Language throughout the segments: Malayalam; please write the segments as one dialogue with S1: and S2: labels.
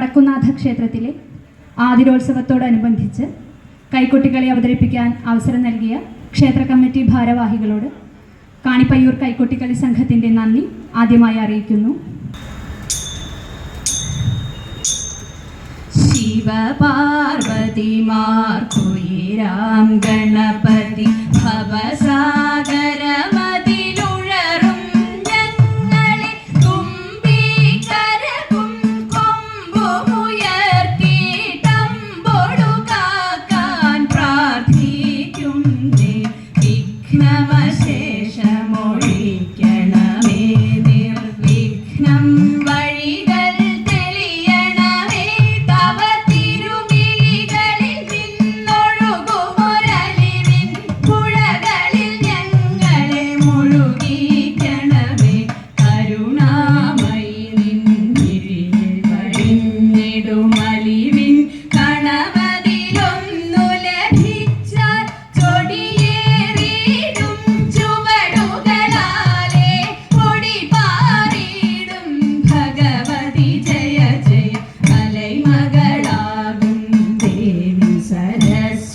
S1: വടക്കുനാഥ ക്ഷേത്രത്തിലെ ആതിരോത്സവത്തോടനുബന്ധിച്ച് കൈക്കുട്ടികളെ അവതരിപ്പിക്കാൻ അവസരം നൽകിയ ക്ഷേത്ര കമ്മിറ്റി ഭാരവാഹികളോട് കാണിപ്പയ്യൂർ കൈക്കുട്ടിക്കളി സംഘത്തിന്റെ നന്ദി ആദ്യമായി അറിയിക്കുന്നു.
S2: ശിവപാർവതിമാർ കുയിരാം ഗണപതി ഭവ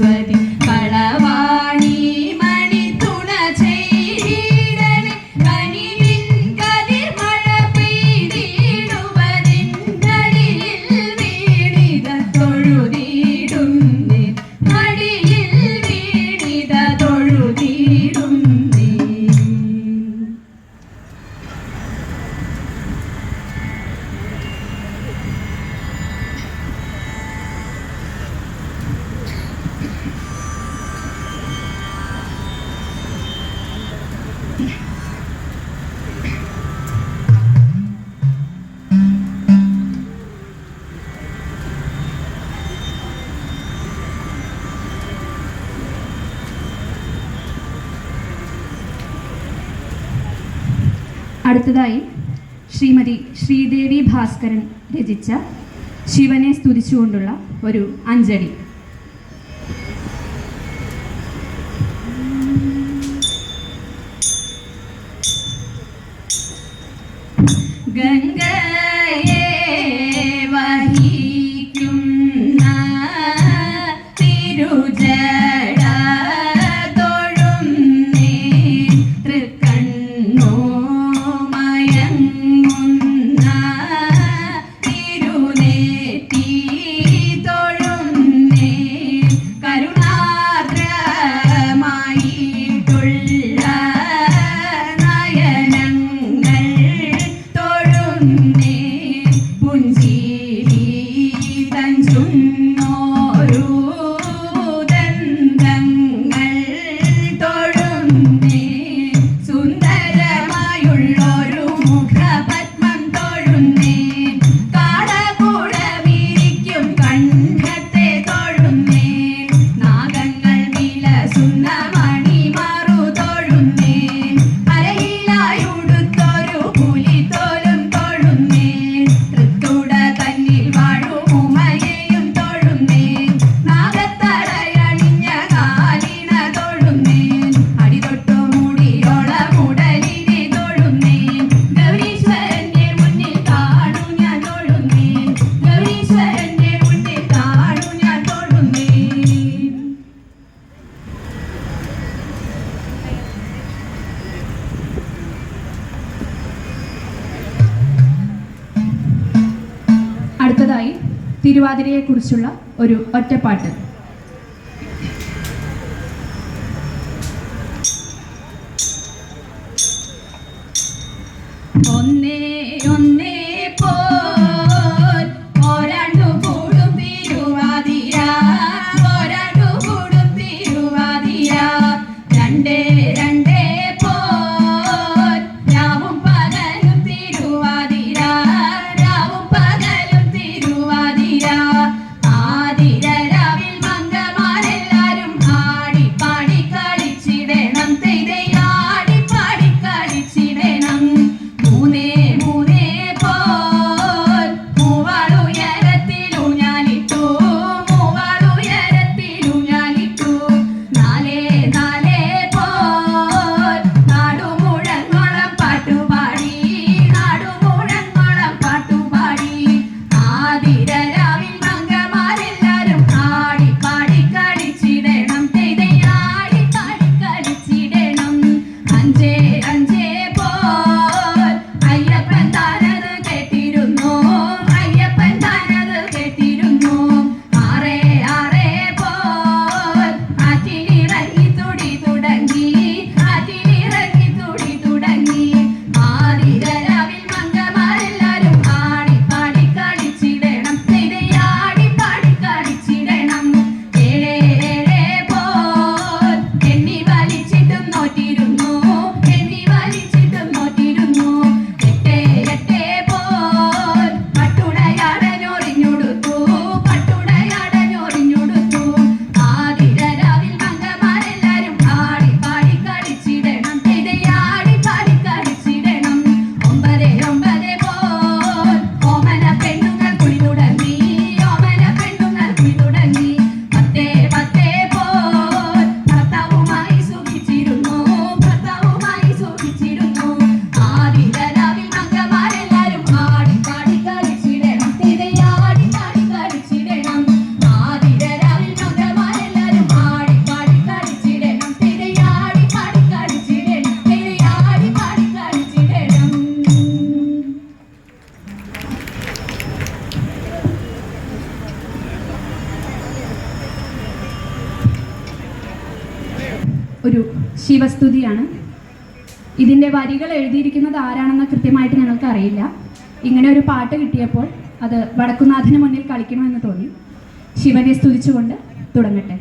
S2: Sweat
S1: അടുത്തതായി ശ്രീമതി ശ്രീദേവി ഭാസ്കരൻ രചിച്ച ശിവനെ സ്തുതിച്ചുകൊണ്ടുള്ള ഒരു അഞ്ജലി.
S2: Thank you.
S1: അടുത്തതായി തിരുവാതിരയെക്കുറിച്ചുള്ള ഒരു ഒറ്റപ്പാട്ട്.
S2: ഒന്നേ
S1: ഒരു ശിവസ്തുതിയാണ്. ഇതിന്റെ വരികൾ എഴുതിയിരിക്കുന്നത് ആരാണെന്ന് കൃത്യമായിട്ട് ഞങ്ങൾക്ക് അറിയില്ല ഇങ്ങനെ ഒരു പാട്ട് കിട്ടിയപ്പോൾ അത് വടക്കുനാഥന് മുന്നിൽ കളിക്കണമെന്ന് തോന്നി. ശിവനെ സ്തുതിച്ചുകൊണ്ട് തുടങ്ങട്ടെ.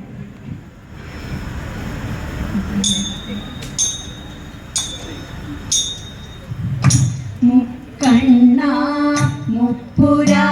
S2: മുക്കണ്ണ മുപ്പുരാ